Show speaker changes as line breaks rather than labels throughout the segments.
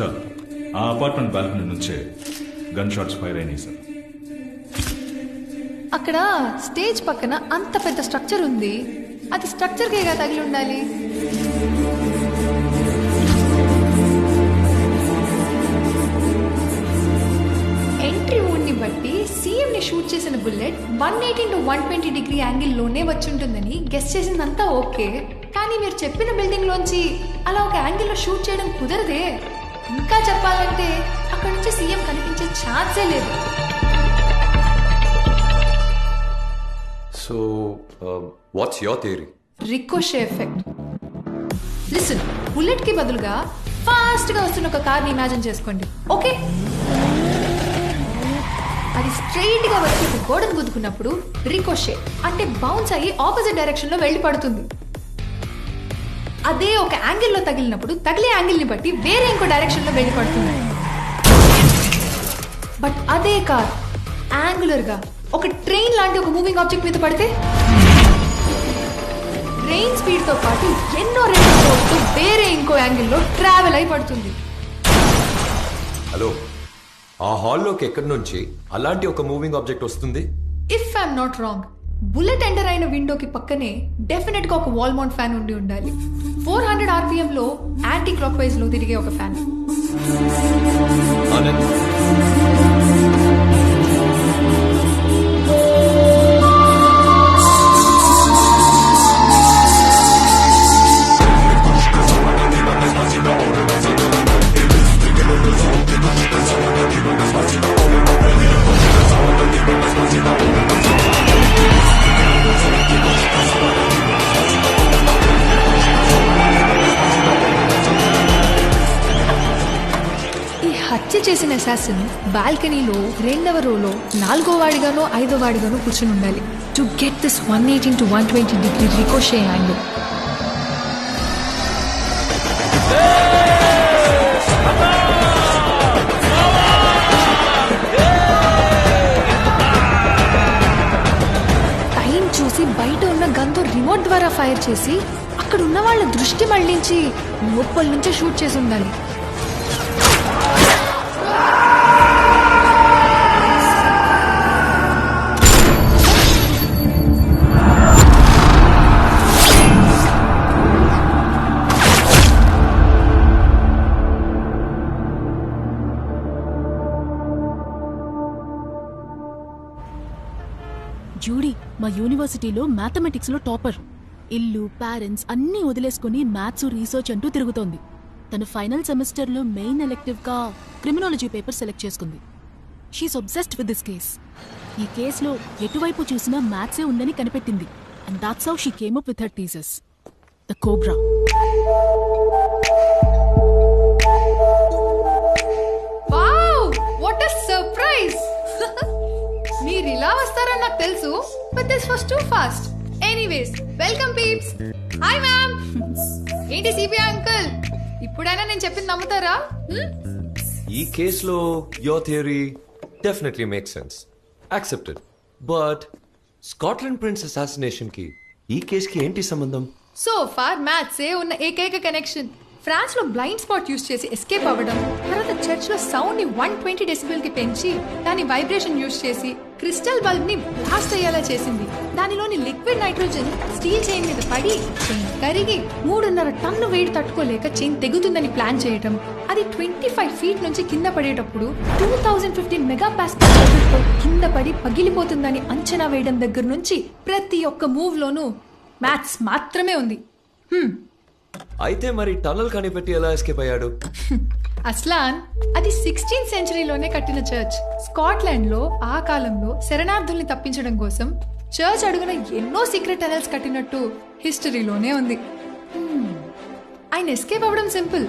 Sir ఆ apartment balcony నుంచే gun shots fire అయినాయి సార్.
అక్కడ స్టేజ్ పక్కన అంత పెద్ద స్ట్రక్చర్ ఉంది. అది స్ట్రక్చర్ కేగా తగిలి ఉండాలి? ఎంట్రీ ని బట్టి సీఎం ని షూట్ చేసిన bullet one eighteen to one twenty degree యాంగిల్లోనే వచ్చి ఉంటుందని గెస్ట్ చేసిందంతా ఓకే. కానీ మీరు చెప్పిన బిల్డింగ్ లోంచి అలా ఒక యాంగిల్లో షూట్ చేయడం కుదరదే. ఇంకా చెప్పాలంటే అక్కడ నుంచి సీఎం కనిపించే ఛాన్సే లేదు.
So what's your theory
ricochet effect. Listen బుల్లెట్కి బదులుగా ఫాస్ట్గా వస్తున్న ఒక కార్ని ఇమాజిన్ చేసుకోండి ఓకే? అది స్ట్రైట్గా వచ్చి గోడను గుద్దుకున్నప్పుడు రికోషే అంటే బౌన్స్ అయ్యి ఆపోజిట్ డైరెక్షన్లో వెళ్ళి పడుతుంది అదే ఒక యాంగిల్లో తగిలినప్పుడు తగిలే యాంగిల్ని బట్టి వేరే ఇంకో డైరెక్షన్లో వెళ్ళి పడుతుంది బట్ అదే కార్ యాంగులర్గా ఒక ట్రైన్ లాంటి ఒక మూవింగ్ ఆబ్జెక్ట్ మీద పడితే? ట్రైన్ స్పీడ్తో పాటు ఎన్నో వస్తూ వేరే ఇంకో యాంగిల్లో ట్రావెల్ అయి పడుతుంది.
హలో ఆ హాల్లోకి ఎక్కడి నుంచి అలాంటి ఒక మూవింగ్ ఆబ్జెక్ట్ వస్తుంది?
If I'm not wrong bullet enter అయిన విండోకి పక్కనే డెఫినెట్గా ఒక వాల్ మౌంట్ ఫ్యాన్ ఉండి ఉండాలి. ఫోర్ హండ్రెడ్ ఆర్పిఎం లో యాంటీ క్లాక్ వైజ్లో తిరిగే ఒక ఫ్యాన్. అసాసిన్ బాల్కనీలో రెండవ రోలో నాలుగో వాడిగానో ఐదో వాడిగానో కూర్చుని ఉండాలి. To get this one eighteen to one twenty degree ricochet angle time చూసి బయట ఉన్న గన్తో రిమోట్ ద్వారా ఫైర్ చేసి అక్కడ ఉన్న వాళ్ళ దృష్టి మళ్ళించి లోపల నుంచే షూట్ చేసి ఉండాలి.
యూనివర్సిటీలో మ్యాథమెటిక్స్లో టాపర్. ఇల్లు పేరెంట్స్ అన్నీ వదిలేసుకుని మ్యాథ్స్ రీసెర్చ్ అంటూ తిరుగుతోంది. తను ఫైనల్ సెమిస్టర్లో మెయిన్ ఎలెక్టివ్గా క్రిమినాలజీ పేపర్ సెలెక్ట్ చేసుకుంది. She's obsessed with this case ఈ కేసులో ఎటువైపు చూసినా మ్యాథ్సే ఉందని కనిపెట్టింది. And that's how she came up with her teasers the cobra
ఇలా వస్తారని నాకు తెలుసు but this was too fast anyways welcome peeps hi ma'am ఏంటి సిబిఐ అంకుల్ ఇప్పుడైనా నేను చెప్పింది నమ్ముతారా? Hmm?
ఈ కేసులో your theory definitely make sense accepted but Scotland prince అసాసినేషన్కి ఈ కేసుకి ఏంటి సంబంధం?
సో ఫార్ మ్యాథ్స్ ఏ ఉన్న ఏకైక కనెక్షన్ ఫ్రాన్స్లో బ్లైండ్ స్పాట్ యూస్ చేసి ఎస్కేప్ అవ్వడం తర్వాత చర్చ్లో సౌండ్ని వన్ ట్వంటీ డెసిబెల్కి పెంచి దాని వైబ్రేషన్ యూస్ చేసి క్రిస్టల్ బల్బ్ని బ్లాస్ట్ అయ్యేలా చేసింది దానిలోని లిక్విడ్ నైట్రోజన్ స్టీల్ చైన్ మీద పడి చైన్ కరిగి మూడున్నర టన్ను వేడి తట్టుకోలేక చైన్ తెగుతుందని ప్లాన్ చేయటం అది ట్వంటీ ఫైవ్ ఫీట్ నుంచి కింద పడేటప్పుడు two thousand fifteen mega pascal కింద పడి పగిలిపోతుందని అంచనా వేయడం దగ్గర నుంచి ప్రతి ఒక్క మూవ్ లోనూ మ్యాథ్స్ మాత్రమే ఉంది హ్మ్.
అయితే మరి టనల్ కనిపెట్టి ఎలా ఎస్కేప్ అయ్యాడు?
అస్లాన్ అది సిక్స్టీన్త్ సెంచరీలోనే కట్టిన చర్చ్ స్కాట్లాండ్లో ఆ కాలంలో శరణార్థుల్ని తప్పించడం కోసం చర్చ్ అడుగున ఎన్నో సీక్రెట్ టనల్స్ కట్టినట్టు హిస్టరీలోనే ఉంది. Hmm. ఆయన ఎస్కేప్ అవ్వడం సింపుల్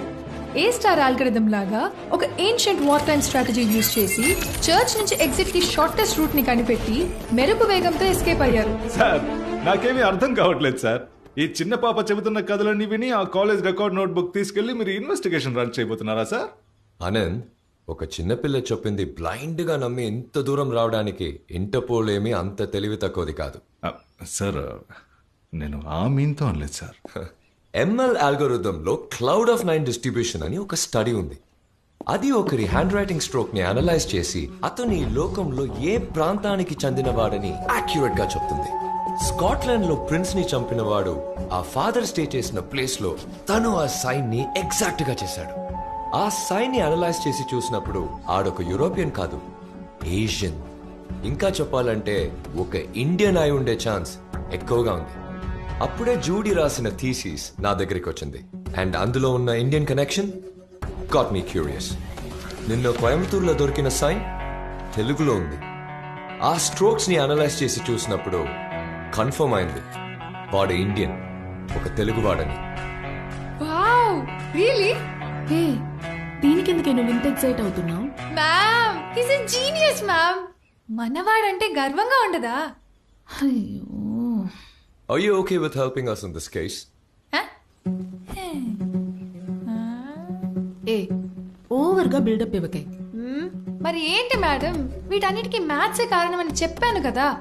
ఏ స్టార్ ఆల్గరిథం లాగా ఒక ancient war time strategy use చేసి చర్చ్ నుంచి ఎగ్జిట్కి షార్టెస్ట్ రూట్ని కనిపెట్టి మెరుపు వేగంతో ఎస్కేప్ అయ్యారు.
సార్ నాకేమీ అర్థం కావట్లేదు సార్. ఈ చిన్న పాప చెబుతున్న కథలన్నీ విని ఆ కాలేజ్ రికార్డ్ నోట్బుక్ తీసుకెళ్ళి మీరు ఇన్వెస్టిగేషన్ రన్ చేయబోతున్నారా సార్?
ఆనంద్ ఒక చిన్నపిల్ల చెప్పింది బ్లైండ్గా నమ్మి ఇంత దూరం రావడానికి ఇంటర్పోల్ ఏమీ అంత తెలివి తక్కువది కాదు.
సార్ నేను ఆ మీన్తో అనలేదు సార్.
ఎంఎల్లో క్లౌడ్ ఆఫ్ నైన్ డిస్ట్రిబ్యూషన్ అని ఒక స్టడీ ఉంది. అది ఒకరి హ్యాండ్ రైటింగ్ స్ట్రోక్ని అనలైజ్ చేసి అతను ఈ లోకంలో ఏ ప్రాంతానికి చెందినవాడని యాక్యురేట్గా చెప్తుంది. స్కాట్లాండ్లో ప్రిన్స్ని చంపినవాడు ఆ ఫాదర్ స్టే చేసిన ప్లేస్లో తను ఆ సైన్ని ఎగ్జాక్ట్గా చేశాడు. ఆ సైన్ని అనలైజ్ చేసి చూసినప్పుడు ఆడొక యూరోపియన్ కాదు ఏషియన్. ఇంకా చెప్పాలంటే ఒక ఇండియన్ అయి ఉండే ఛాన్స్ ఎక్కువగా ఉంది. అప్పుడే జూడీ రాసిన థీసీస్ నా దగ్గరికి వచ్చింది. అండ్ అందులో ఉన్న Indian connection? Got me curious. నిన్న కోయంబత్తూరులో దొరికిన సైన్ తెలుగులో ఉంది. ఆ స్ట్రోక్స్ని అనలైజ్ చేసి చూసినప్పుడు కన్ఫర్మ్ అయింది. వాడు ఇండియన్ ఒక తెలుగువాడని.
వావ్! రియలీ?
హే దీనికెందుకే నువ్వు ఇంత ఎక్సైట్ అవుతున్నావు?
Ma'am he's a genius ma'am. మనవాడంటే గర్వంగా ఉండదా?
అయ్యో.
Are you okay with helping us in this case?
హ?
ఏ ఓవర్గా బిల్డప్ ఇవ్వకే.
మరి ఏంటి మేడం? వీటన్నిటికీ మ్యాథ్సే కారణమని చెప్పాను కదా.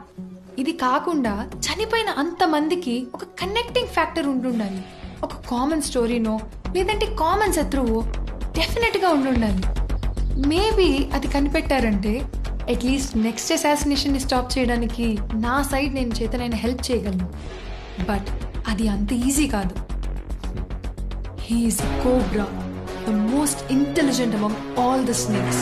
ఇది కాకుండా చనిపోయిన అంతమందికి ఒక కనెక్టింగ్ ఫ్యాక్టర్ ఉండుండాలి. ఒక కామన్ స్టోరీనో లేదంటే కామన్ శత్రువు డెఫినెట్గా ఉండుండాలి. మేబీ అది కనిపెట్టారంటే అట్లీస్ట్ నెక్స్ట్ అసాసినేషన్ని స్టాప్ చేయడానికి నా సైడ్ నేను చేతనైనా హెల్ప్ చేయగలను. బట్ అది అంత ఈజీ కాదు. He's cobra the most intelligent among all the snakes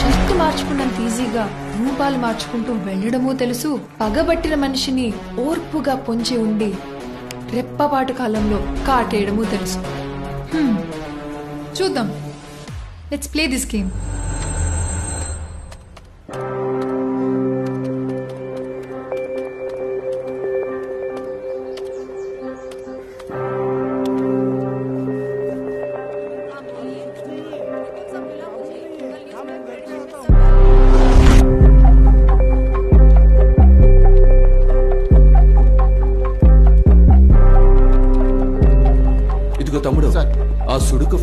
shirt మార్చుకున్నంత ఈజీగా రూపాలు మార్చుకుంటూ వెళ్ళడమూ తెలుసు పగబట్టిన మనిషిని ఓర్పుగా పొంచి ఉండి రెప్పపాటు కాలంలో కాటేయడమూ తెలుసు. చూద్దాం. Let's play this game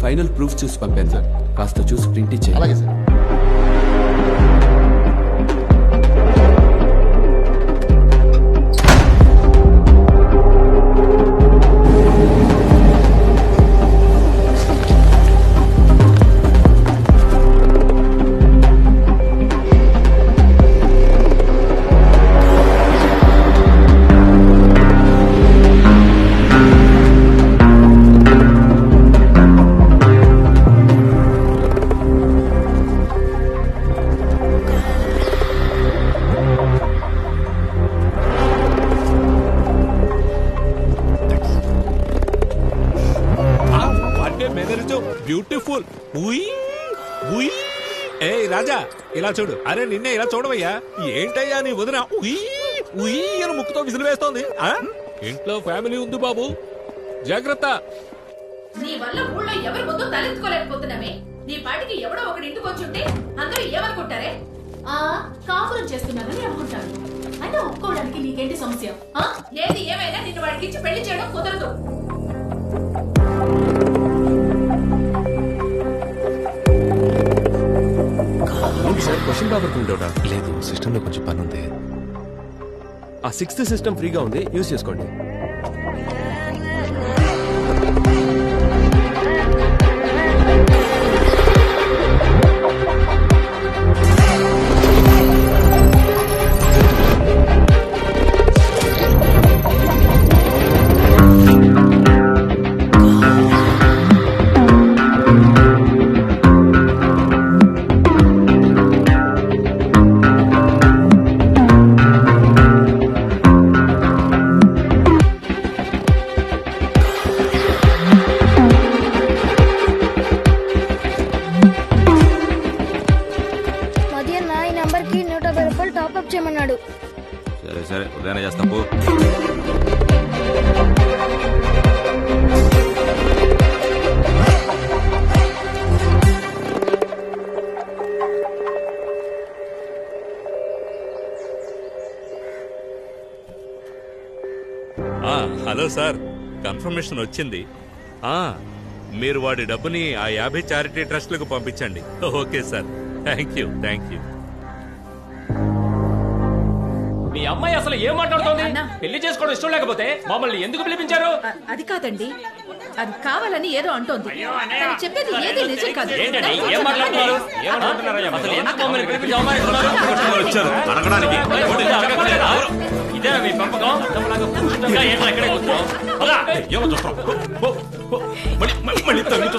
final proof చూసి పంపాను సార్. కాస్త చూసి ప్రింట్ ఇచ్చేయి
అలాగే సార్.
బ్యూటిఫుల్. ఉయ్ ఉయ్. ఏ రాజా ఇలా చూడు. అరే నిన్నే ఇలా చూడవయ్యా. ఏంటయ్యా నీ వదిన? ఉయ్ ఉయ్ అని ముక్కుతో విసిరి వేస్తోంది ఆ? ఇంట్లో ఫ్యామిలీ ఉంది బాబు. జాగ్రత్త.
నీ వల్ల ఊళ్ళో ఎవరి ముందు తలెత్తుకోలేకపోతున్నామే నీ పాటికి ఎవడో ఒకటి ఇంటికి వచ్చుంటే అందరూ ఏమనుకుంటారే?
ఆ కాపురం చేస్తున్నానని అనుకుంటాను. అయితే ఒప్పుకోవడానికి నీకేంటి సమస్య? ఆ?
ఏది ఏమైనా నిన్ను వాడికి ఇచ్చి పెళ్ళి చేయడం కుదరదు.
సార్ క్వశ్చన్ పేపర్ ప్రింట్ అవుటా
లేదు సిస్టంలో కొంచెం పని ఉంది
ఆ సిక్స్త్ సిస్టమ్ ఫ్రీగా ఉంది యూజ్ చేసుకోండి.
మధ్యాహ్న ఈ నంబర్కి నూట యాభై రూపాయలు టాప్అప్ చేయమన్నాడు.
సరే సరే ఉదయాన్నే చేస్తాం పో. ఆ, హలో సార్ కన్ఫర్మేషన్ వచ్చింది. ఆ, మీరు వాడి డబ్బుని ఆ యాభై చారిటీ ట్రస్ట్లకు పంపించండి. Okay sir thank you thank you
అమ్మాయి అసలు ఏం మాట్లాడుతోంది? పెళ్ళి చేసుకోవడం ఇష్టం లేకపోతే మమ్మల్ని ఎందుకు పిలిపించారు?
అది కాదండి. అది కావాలని ఏదో అంటోంది. తను చెప్పేది ఏది నిజం కాదు.
ఏంటండి? ఏం
కొంచెం
మాట్లాడుతున్నారు?
నమ్మలేదు.
ఏమంటున్నారయ్యా అసలు ఎందుకు మమ్మల్ని పిలిపించి అవమానిస్తున్నారు?
వచ్చారు. అడగడానికి?
ఇదేనా మీ పెంపకం? తమలాగా పురుషులుగా ఏంట్రా ఇక్కడే కూర్చున్నావు? పద.
ఏమో చూస్తాం. మళ్ళీ మళ్ళీ- తగ్గి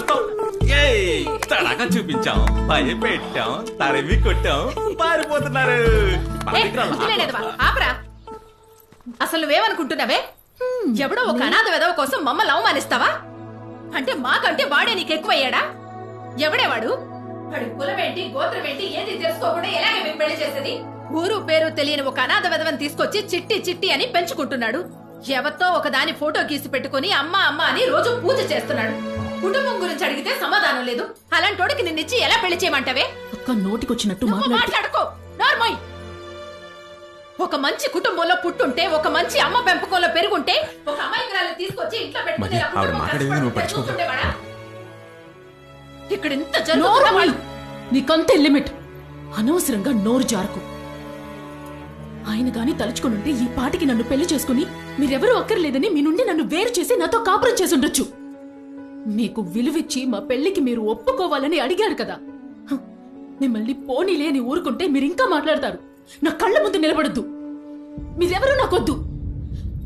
తడాగా చూపించాం భయపెట్టాం తరిమి కొట్టాం పారిపోతున్నారు.
అసలు నువ్వేమనుకుంటున్నావే? ఎవడో ఒక అనాథ వెదవ కోసం మమ్మల్ని అవమానిస్తావా? అంటే మాకంటే వాడే నీకు ఎక్కువయ్యాడా ఎవడే వాడు? కులమేంటి గోత్రమేంటి ఏది తెలుసుకోకుండా ఎలాగే మేము పెళ్ళి చేసేది? ఊరు పేరు తెలియని ఒక అనాథ వెదవని తీసుకొచ్చి చిట్టి చిట్టి అని పెంచుకుంటున్నాడు. ఎవరితో ఒక దాని ఫోటో గీసి పెట్టుకుని అమ్మ అమ్మ అని రోజు పూజ చేస్తున్నాడు. కుటుంబం గురించి అడిగితే సమాధానం లేదు. అలాంటోడికి నిన్నిచ్చి ఎలా పెళ్ళి చేయమంటావే?
ఒక్క నోటికొచ్చినట్టు
నువ్వు మాట్లాడుకో. నార్మల్ ఒక మంచి కుటుంబంలో పుట్టుంటే ఒక మంచి అమ్మ పెంపకంలో పెరుగుంటే ఒక అమాయకురాలు తీసుకొచ్చి ఇంట్లో పెట్టుకుని
ఆవిడ మాట్లాడేది నువ్వు.
చూస్తుండేవాడా? ఇక్కడ ఇంత
నోరు
జరుగుతున్నా.
నీకంతే లిమిట్. అనవసరంగా నోరు జారకు. ఆయన గాని తలుచుకునుంటే ఈ పాటికి నన్ను పెళ్ళి చేసుకుని మీరెవరూ అక్కర్లేదని మీ నుండి నన్ను వేరు చేసి నాతో కాపురం చేసి ఉండొచ్చు మీకు విలువిచ్చి మా పెళ్ళికి మీరు ఒప్పుకోవాలని అడిగారు కదా. మిమ్మల్ని పోనీలే అని ఊరుకుంటే మీరు ఇంకా మాట్లాడతారు. నా కళ్ళ ముందు నిలబడద్దు. మీరెవరూ నాకొద్దు.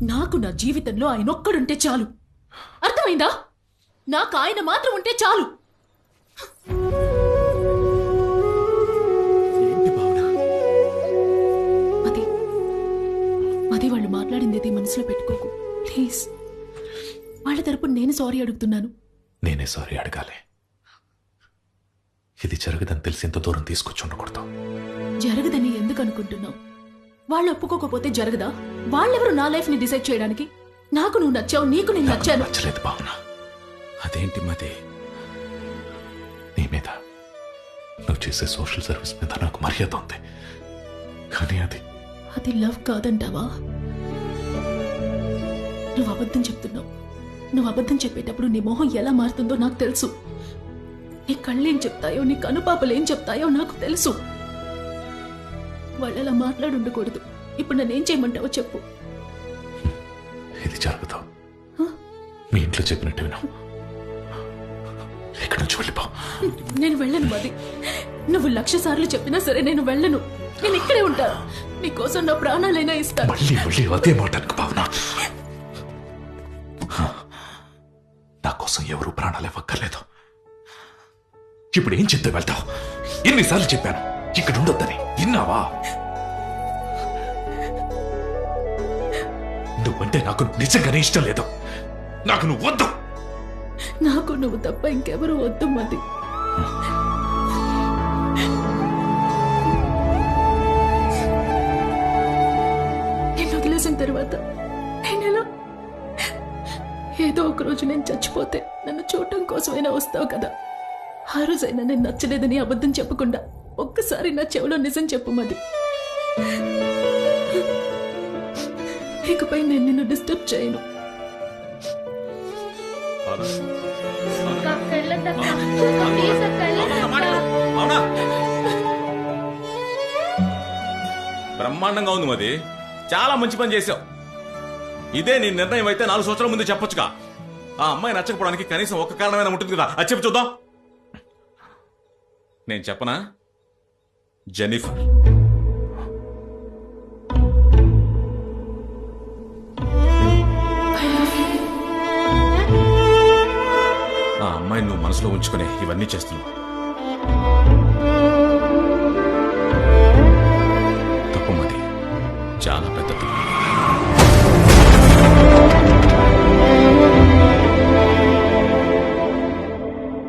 నాకు నా జీవితంలో ఆయన ఒక్కడుంటే చాలు. అర్థమైందా? నాకు ఆయన మాత్రం ఉంటే చాలు. అది అది వాళ్ళు మాట్లాడింది అది మనసులో పెట్టుకోకు. ప్లీజ్. వాళ్ళ తరపున నేను సారీ అడుగుతున్నాను.
నేనే సారీ అడగాలి. ఇది జరగదని తెలిసి ఇంత దూరం తీసుకొచ్చి ఉండకూడదు
జరగదని ఎందుకు అనుకుంటున్నావు? వాళ్ళు ఒప్పుకోకపోతే జరగదా? వాళ్ళెవరు నా లైఫ్ని డిసైడ్ చేయడానికి? నాకు నువ్వు నచ్చావు నీకు నేను నచ్చాను.
నచ్చలేదు భావన.
అదేంటి మది?
నీ మీద. నువ్వు చేసే సోషల్ సర్వీస్ మీద నాకు మర్యాద ఉంది. కానీ అది
అది లవ్ కాదంటావా? నువ్వు అబద్ధం చెప్తున్నావు. నువ్వు అబద్ధం చెప్పేటప్పుడు నీ మొహం ఎలా మారుతుందో నాకు తెలుసు. నీ కళ్ళేం చెప్తాయో నీ కనుపాపలు ఏం చెప్తాయో నాకు తెలుసు. వాళ్ళు అలా మాట్లాడుండకూడదు. ఇప్పుడు నన్ను ఏం చేయమంటావో చెప్పు.
ఇది జరగదు మీ ఇంట్లో చెప్పినట్టు విను. ఇక్కడి నుంచి వెళ్ళిపో.
నేను వెళ్ళను మది. నువ్వు లక్ష సార్లు చెప్పినా సరే నేను వెళ్ళను. నేను ఇక్కడే ఉంటాను నీకోసం నా ప్రాణాలైనా ఇస్తాను
మళ్ళీ మళ్ళీ అదే మాట భావన. ఎవరు ప్రాణాలు ఇవ్వక్కర్లేదు. ఇప్పుడు ఏం చెప్తే వెళ్తావు? ఎన్నిసార్లు చెప్పాను ఇక్కడ ఉండొద్దని. విన్నావా? నువ్వంటే నాకు నిజంగానే ఇష్టం లేదు. నాకు నువ్వు వద్దు.
నాకు నువ్వు తప్ప ఇంకెవరు వద్దు మది ఏదో ఒక రోజు నేను చచ్చిపోతే నన్ను చూడటం కోసమైనా వస్తావు కదా. ఆ రోజైనా నేను నచ్చలేదని అబద్ధం చెప్పకుండా ఒక్కసారి నా చెవిలో నిజం చెప్పు మది ఇకపై నేను నిన్ను డిస్టర్బ్ చేయను.
బ్రహ్మాండంగా ఉంది మది చాలా మంచి పని చేసావు ఇదే నీ నిర్ణయం అయితే నాలుగు సంవత్సరాల ముందు చెప్పొచ్చుగా. ఆ అమ్మాయి నచ్చకపోవడానికి కనీసం ఒక్క కారణమైనా ఉంటుంది కదా. అది చెప్పి చూద్దాం. నేను చెప్పనా? జెనిఫర్ ఆ అమ్మాయిని నువ్వు మనసులో ఉంచుకునే ఇవన్నీ చేస్తున్నావు.